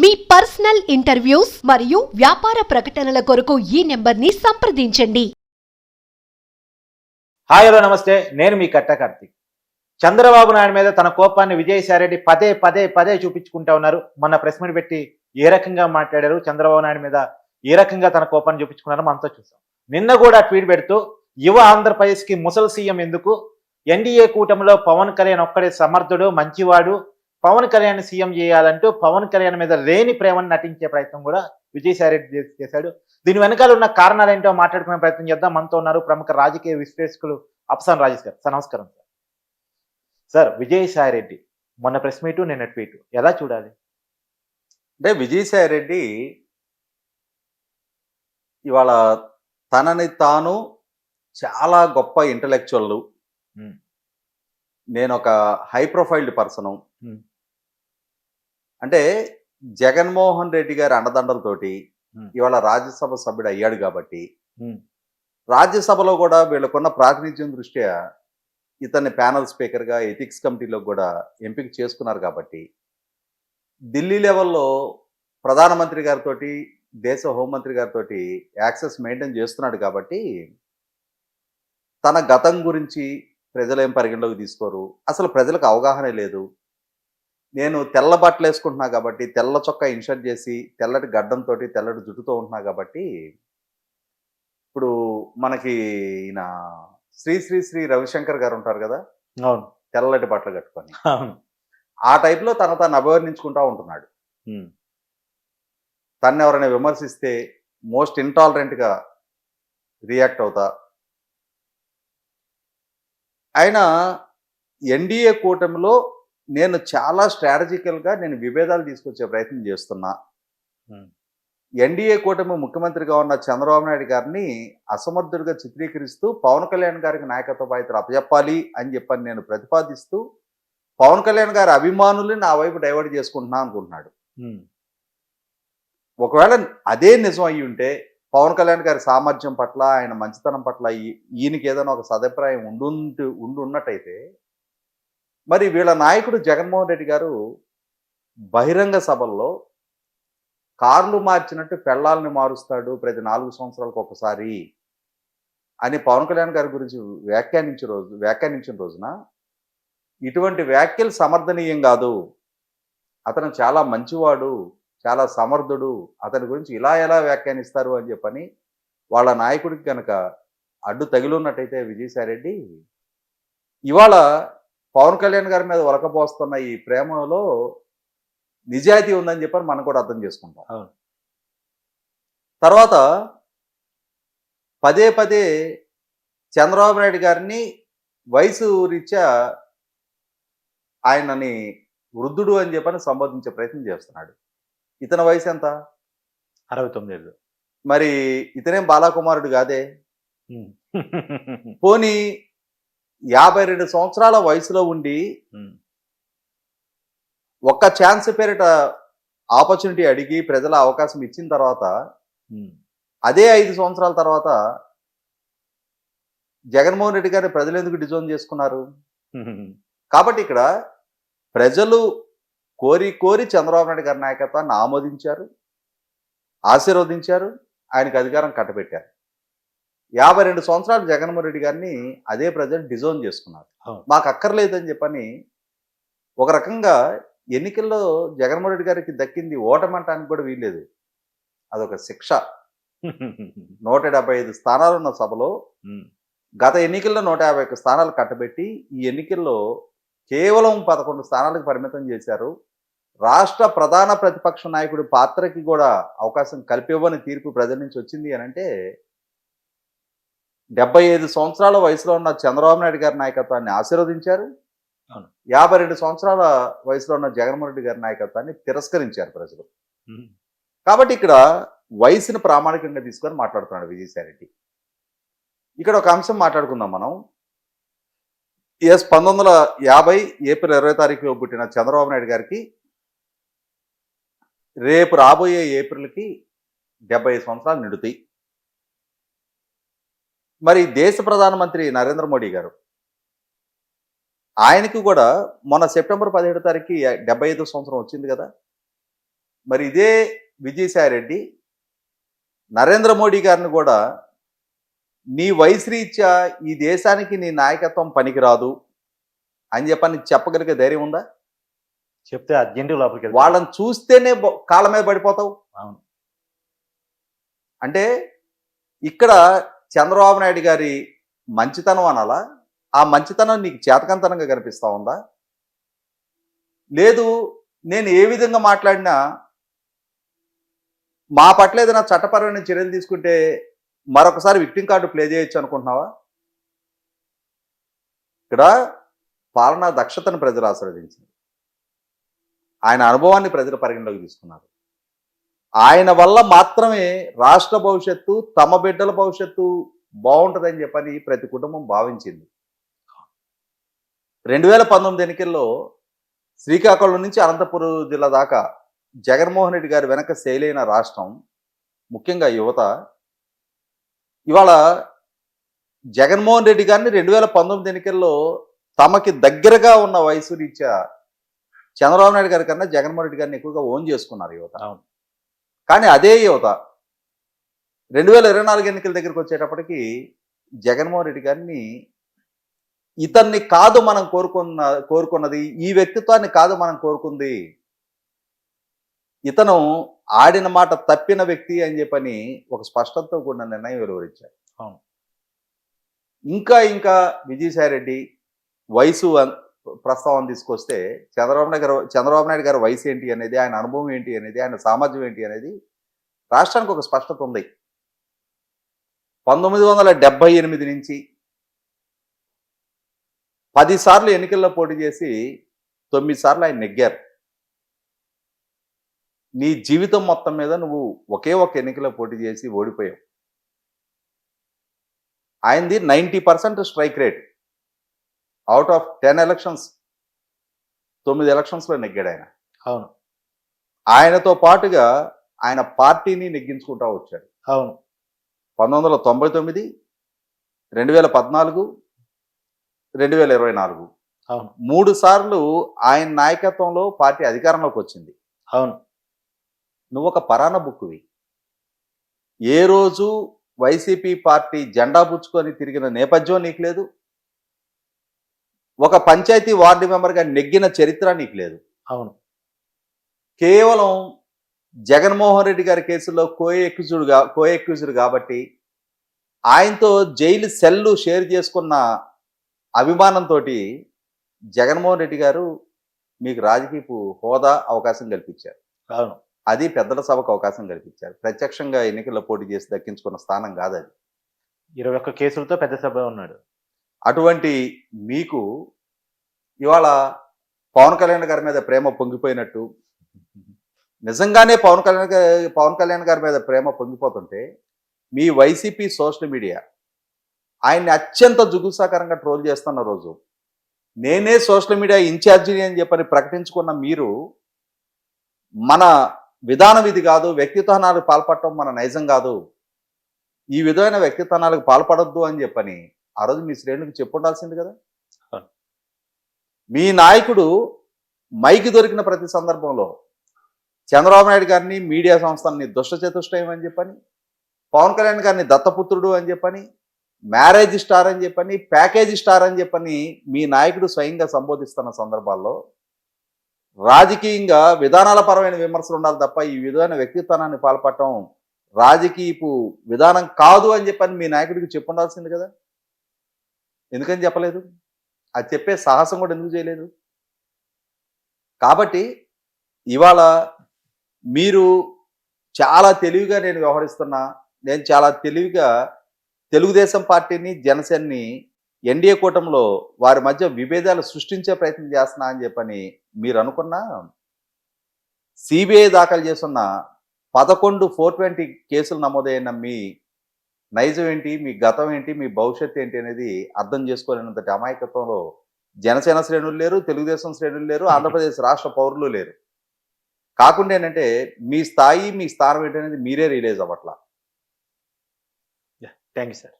మీ personal interviews మరియు వ్యాపార ప్రకటనల కొరకు ఈ నెంబర్ని సంప్రదించండి. హాయ్ హలో నమస్తే. నేను మీ కట్ట చంద్రబాబు నాయుడు మీద తన కోపాన్ని విజయసాయిరెడ్డి పదే పదే పదే చూపించుకుంటా ఉన్నారు. మొన్న ప్రెస్ మీట్ పెట్టి ఏ రకంగా మాట్లాడారు చంద్రబాబు నాయుడు మీద ఏ రకంగా తన కోపాన్ని చూపించుకున్నారో మనతో చూసాం నిన్న కూడా ట్వీట్ పెడుతూ యువ ఆంధ్రప్రదేశ్కి ముసలి సీఎం ఎందుకు? ఎన్డీఏ కూటమిలో పవన్ కళ్యాణ్ ఒక్కడే సమర్థుడు మంచివాడు పవన్ కళ్యాణ్ సీఎం చేయాలంటూ పవన్ కళ్యాణ్ మీద లేని ప్రేమను నటించే ప్రయత్నం కూడా విజయసాయిరెడ్డి చేశాడు. దీని వెనకాల ఉన్న కారణాలు ఏంటో మాట్లాడుకునే ప్రయత్నం చేద్దాం. మనతో ఉన్నారు ప్రముఖ రాజకీయ విశ్లేషకులు అప్సాన్ రాజేష్ గారు. సార్ నమస్కారం సార్. సార్ విజయసాయిరెడ్డి మొన్న ప్రెస్ మీటు నిన్న ట్వీట్. ఎలా చూడాలి? అంటే విజయసాయి రెడ్డి ఇవాళ తనని తాను చాలా గొప్ప ఇంటలెక్చువల్. నేను ఒక హై ప్రొఫైల్డ్ పర్సను. అంటే జగన్మోహన్ రెడ్డి గారి అండదండలతోటి. ఇవాళ రాజ్యసభ సభ్యుడు అయ్యాడు కాబట్టి. రాజ్యసభలో కూడా వీళ్ళకున్న ప్రాతినిధ్యం దృష్ట్యా ఇతన్ని ప్యానల్ స్పీకర్గా ఎథిక్స్ కమిటీలో కూడా ఎంపిక చేసుకున్నారు కాబట్టి ఢిల్లీ లెవెల్లో ప్రధానమంత్రి గారితో దేశ హోంమంత్రి గారితో యాక్సెస్ మెయింటైన్ చేస్తున్నాడు కాబట్టి తన గతం గురించి ప్రజలు ఏం పరిగణలోకి తీసుకోరు అసలు ప్రజలకు అవగాహన లేదు నేను తెల్ల బట్టలు వేసుకుంటున్నా కాబట్టి తెల్ల చొక్కా ఇన్షర్ట్ చేసి తెల్లటి గడ్డంతో తెల్లటి జుట్టుతో ఉంటున్నా కాబట్టి ఇప్పుడు మనకి ఈయన శ్రీ శ్రీ శ్రీ రవిశంకర్ గారు ఉంటారు కదా? అవును. తెల్లటి బట్టలు కట్టుకొని. ఆ టైప్లో తన తను అభివర్ణించుకుంటా ఉంటున్నాడు. తను ఎవరైనా విమర్శిస్తే మోస్ట్ ఇంటాలరెంట్గా రియాక్ట్ అవుతా. ఆయన ఎన్డీఏ కూటమిలో నేను చాలా స్ట్రాటజికల్గా నేను విభేదాలు తీసుకొచ్చే ప్రయత్నం చేస్తున్నా. ఎన్డీఏ కూటమి ముఖ్యమంత్రిగా ఉన్న చంద్రబాబు నాయుడు గారిని అసమర్థుడిగా చిత్రీకరిస్తూ పవన్ కళ్యాణ్ గారికి నాయకత్వ బాధ్యతలు అప్పచెప్పాలి అని చెప్పని నేను ప్రతిపాదిస్తూ పవన్ కళ్యాణ్ గారి అభిమానుల్ని నా వైపు డైవర్ట్ చేసుకుంటున్నా అనుకుంటున్నాడు. ఒకవేళ అదే నిజం అయ్యి ఉంటే పవన్ కళ్యాణ్ గారి సామర్థ్యం పట్ల ఆయన మంచితనం పట్ల ఈయనకి ఏదైనా ఒక సదభిప్రాయం ఉండుంటూ ఉండి ఉన్నట్టయితే మరి వీళ్ళ నాయకుడు జగన్మోహన్ రెడ్డి గారు బహిరంగ సభల్లో కార్లు మార్చినట్టు పెళ్ళాలని మారుస్తాడు ప్రతి నాలుగు సంవత్సరాలకు ఒకసారి అని పవన్ కళ్యాణ్ గారి గురించి వ్యాఖ్యానించిన రోజు వ్యాఖ్యానించిన రోజున ఇటువంటి వ్యాఖ్యలు సమర్థనీయం కాదు. అతను చాలా మంచివాడు చాలా సమర్థుడు అతని గురించి ఇలా ఎలా వ్యాఖ్యానిస్తారు అని చెప్పని వాళ్ళ నాయకుడికి కనుక అడ్డు తగిలిన్నట్టయితే విజయసాయిరెడ్డి ఇవాళ పవన్ కళ్యాణ్ గారి మీద ఒలకపోస్తున్న ఈ ప్రేమలో నిజాయితీ ఉందని చెప్పని మనం కూడా అర్థం చేసుకుంటాం. తర్వాత పదే పదే చంద్రబాబు నాయుడు గారిని వయసు రీత్యా ఆయనని వృద్ధుడు అని చెప్పని సంబోధించే ప్రయత్నం చేస్తున్నాడు. ఇతని వయసు ఎంత? అరవై తొమ్మిది మరి ఇతనేం బాలకుమారుడు కాదే. పోనీ యాభై రెండు సంవత్సరాల వయసులో ఉండి. ఒక్క ఛాన్స్ పేరిట ఆపర్చునిటీ అడిగి ప్రజల అవకాశం ఇచ్చిన తర్వాత. అదే ఐదు సంవత్సరాల తర్వాత జగన్మోహన్ రెడ్డి గారిని ప్రజలు ఎందుకు డిజోన్ చేసుకున్నారు. కాబట్టి ఇక్కడ ప్రజలు కోరి కోరి చంద్రబాబు నాయుడు గారి నాయకత్వాన్ని ఆమోదించారు ఆశీర్వదించారు ఆయనకు అధికారం కట్టబెట్టారు యాభై రెండు సంవత్సరాలు జగన్మోహన్ రెడ్డి గారిని అదే ప్రజలు డిజోన్ చేసుకున్నారు. మాకు అక్కర్లేదని చెప్పని ఒక రకంగా ఎన్నికల్లో జగన్మోహన్ రెడ్డి గారికి దక్కింది ఓటమంటానికి కూడా వీల్లేదు అదొక శిక్ష నూట డెబ్బై ఐదు స్థానాలు ఉన్న సభలో. గత ఎన్నికల్లో నూట యాభై ఒక్క స్థానాలు కట్టబెట్టి ఈ ఎన్నికల్లో కేవలం పదకొండు స్థానాలకు పరిమితం చేశారు రాష్ట్ర ప్రధాన ప్రతిపక్ష నాయకుడి పాత్రకి కూడా అవకాశం కల్పివ్వని తీర్పు ప్రజల నుంచి వచ్చింది అని అంటే డెబ్బై ఐదు సంవత్సరాల వయసులో ఉన్న చంద్రబాబు నాయుడు గారి నాయకత్వాన్ని ఆశీర్వదించారు. యాభై రెండు సంవత్సరాల వయసులో ఉన్న జగన్మోహన్ రెడ్డి గారి నాయకత్వాన్ని తిరస్కరించారు ప్రజలు. కాబట్టి ఇక్కడ వయసును ప్రామాణికంగా తీసుకొని మాట్లాడుతున్నాడు విజయసాయి రెడ్డి. ఇక్కడ ఒక అంశం మాట్లాడుకుందాం మనం. ఎస్ పంతొమ్మిది వందల యాభై ఏప్రిల్ ఇరవై తారీఖులో పుట్టిన చంద్రబాబు నాయుడు గారికి రేపు రాబోయే ఏప్రిల్కి డెబ్బై ఐదు సంవత్సరాలు నిండుతాయి. మరి దేశ ప్రధానమంత్రి నరేంద్ర మోడీ గారు ఆయనకి కూడా మొన్న సెప్టెంబర్ పదిహేడు తారీఖు డెబ్బై ఐదు సంవత్సరం వచ్చింది కదా. మరి ఇదే విజయసాయిరెడ్డి నరేంద్ర మోడీ గారిని కూడా నీ వయసు రీత్యా ఈ దేశానికి నీ నాయకత్వం పనికిరాదు అని చెప్పని చెప్పగలిగే ధైర్యం ఉందా? చెప్తే అర్జెంట్ లోపలికి. వాళ్ళని చూస్తేనే కాళ్ళ మీద పడిపోతావు. అవును. అంటే ఇక్కడ చంద్రబాబు నాయుడు గారి మంచితనం అనాలా? ఆ మంచితనం నీకు చేతకంతనంగా కనిపిస్తూ ఉందా? లేదు నేను ఏ విధంగా మాట్లాడినా మా పట్ల ఏదైనా చట్టపరమైన చర్యలు తీసుకుంటే మరొకసారి విక్టింగ్ కార్డు ప్లే చేయొచ్చు అనుకుంటున్నావా? ఇక్కడ పాలనా దక్షతను ప్రజలు ఆస్వాదించింది ఆయన అనుభవాన్ని ప్రజలు పరిగణలోకి తీసుకున్నారు. ఆయన వల్ల మాత్రమే రాష్ట్ర భవిష్యత్తు తమ బిడ్డల భవిష్యత్తు బాగుంటుందని చెప్పని ప్రతి కుటుంబం భావించింది. రెండు వేల పంతొమ్మిది ఎన్నికల్లో శ్రీకాకుళం నుంచి అనంతపురం జిల్లా దాకా జగన్మోహన్ రెడ్డి గారి వెనక శైలైన రాష్ట్రం ముఖ్యంగా యువత. ఇవాళ జగన్మోహన్ రెడ్డి గారిని రెండు వేల పంతొమ్మిది ఎన్నికల్లో తమకి దగ్గరగా ఉన్న వయసు రీత్యా చంద్రబాబు నాయుడు గారి కన్నా జగన్మోహన్ రెడ్డి గారిని ఎక్కువగా ఓన్ చేసుకున్నారు యువత. అవును. కానీ అదే యువత. రెండు వేల ఇరవై నాలుగు ఎన్నికల దగ్గరికి వచ్చేటప్పటికి జగన్మోహన్ రెడ్డి గారిని ఇతన్ని కాదు మనం కోరుకున్న కోరుకున్నది ఈ వ్యక్తిత్వాన్ని కాదు మనం కోరుకుంది. ఇతను ఆడిన మాట తప్పిన వ్యక్తి అని చెప్పని ఒక స్పష్టతతో కూడిన నిర్ణయం వెలువరించారు. అవును. ఇంకా ఇంకా విజయసాయిరెడ్డి వయసు అన్- ప్రస్తావన తీసుకొస్తే చంద్రబాబు నాయుడు గారు చంద్రబాబు నాయుడు గారి వయసు ఏంటి అనేది ఆయన అనుభవం ఏంటి అనేది ఆయన సామర్థ్యం ఏంటి అనేది రాష్ట్రానికి ఒక స్పష్టత ఉంది. పంతొమ్మిది వందల డెబ్బై ఎనిమిది నుంచి పది సార్లు ఎన్నికల్లో పోటీ చేసి తొమ్మిది సార్లు ఆయన నెగ్గారు. నీ జీవితం మొత్తం మీద నువ్వు ఒకే ఒక ఎన్నికలో పోటీ చేసి ఓడిపోయావు. ఆయనది ninety percent strike rate. Out of ten elections తొమ్మిది ఎలక్షన్స్లో నెగ్గాడు ఆయన. అవును. ఆయనతో పాటుగా ఆయన పార్టీని నెగ్గించుకుంటా వచ్చాడు. అవును. పంతొమ్మిది వందల తొంభై తొమ్మిది రెండు వేల పద్నాలుగు రెండు వేల ఇరవై నాలుగు. అవును. మూడు సార్లు ఆయన నాయకత్వంలో పార్టీ అధికారంలోకి వచ్చింది. అవును. నువ్వు ఒక పరాణ బుక్కువి. ఏ రోజు వైసీపీ పార్టీ జెండా పుచ్చుకొని తిరిగిన నేపథ్యం నీకు లేదు. ఒక పంచాయతీ వార్డు మెంబర్గా నెగ్గిన చరిత్ర నీకు లేదు. అవును. కేవలం జగన్మోహన్ రెడ్డి గారి కేసులో కో ఎక్యూజుడు గా కో ఎక్యూజుడు కాబట్టి ఆయనతో జైలు సెల్లు షేర్ చేసుకున్న అభిమానంతో జగన్మోహన్ రెడ్డి గారు మీకు రాజకీయపు హోదా అవకాశం కల్పించారు. అవును. అది పెద్దల సభకు అవకాశం కల్పించారు. ప్రత్యక్షంగా ఎన్నికల్లో పోటీ చేసి దక్కించుకున్న స్థానం కాదు అది ఇరవై ఒక్క కేసులతో పెద్ద సభ ఉన్నాడు. అటువంటి మీకు ఇవాళ పవన్ కళ్యాణ్ గారి మీద ప్రేమ పొంగిపోయినట్టు నిజంగానే పవన్ కళ్యాణ్ గారి పవన్ కళ్యాణ్ గారి మీద ప్రేమ పొంగిపోతుంటే మీ వైసీపీ సోషల్ మీడియా ఆయన్ని అత్యంత జుగుసాకరంగా ట్రోల్ చేస్తున్న రోజు నేనే సోషల్ మీడియా ఇన్ఛార్జిని అని చెప్పని ప్రకటించుకున్న మీరు మన విధానం ఇది కాదు వ్యక్తిత్వాలకు పాల్పడటం మన నైజం కాదు ఈ విధమైన వ్యక్తిత్వనాలకు పాల్పడొద్దు అని చెప్పని ఆ రోజు మీ శ్రేణులకు చెప్పుండాల్సింది కదా. మీ నాయకుడు మైకి దొరికిన ప్రతి సందర్భంలో చంద్రబాబు నాయుడు గారిని మీడియా సంస్థల్ని దుష్ట చతుష్టయం అని చెప్పని పవన్ కళ్యాణ్ గారిని దత్తపుత్రుడు అని చెప్పని మ్యారేజ్ స్టార్ అని చెప్పని ప్యాకేజ్ స్టార్ అని చెప్పని మీ నాయకుడు స్వయంగా సంబోధిస్తున్న సందర్భాల్లో రాజకీయంగా విధానాల పరమైన విమర్శలు ఉండాలి తప్ప ఈ విధమైన వ్యక్తిత్వాన్ని పాల్పడటం రాజకీయపు విధానం కాదు అని చెప్పని మీ నాయకుడికి చెప్పుండాల్సింది కదా ఎందుకని చెప్పలేదు? అది చెప్పే సాహసం కూడా ఎందుకు చేయలేదు? కాబట్టి ఇవాళ మీరు చాలా తెలివిగా నేను వ్యవహరిస్తున్నా నేను చాలా తెలివిగా తెలుగుదేశం పార్టీని జనసేనని ఎన్డీఏ కూటమిలో వారి మధ్య విభేదాలు సృష్టించే ప్రయత్నం చేస్తున్నా అని చెప్పని మీరు అనుకున్నా సిబిఐ దాఖలు చేస్తున్న పదకొండు ఫోర్ ట్వంటీ కేసులు నమోదైన మీ నైజం ఏంటి? మీ గతం ఏంటి? మీ భవిష్యత్తు ఏంటి? అనేది అర్థం చేసుకోలేనంతటి అమాయకత్వంలో జనసేన శ్రేణులు లేరు తెలుగుదేశం శ్రేణులు లేరు ఆంధ్రప్రదేశ్ రాష్ట్ర పౌరులు లేరు. కాకుండా ఏంటంటే మీ స్థాయి మీ స్థానం ఏంటనేది మీరే రిలీజ్ అవ్వట్లా. Thank you sir.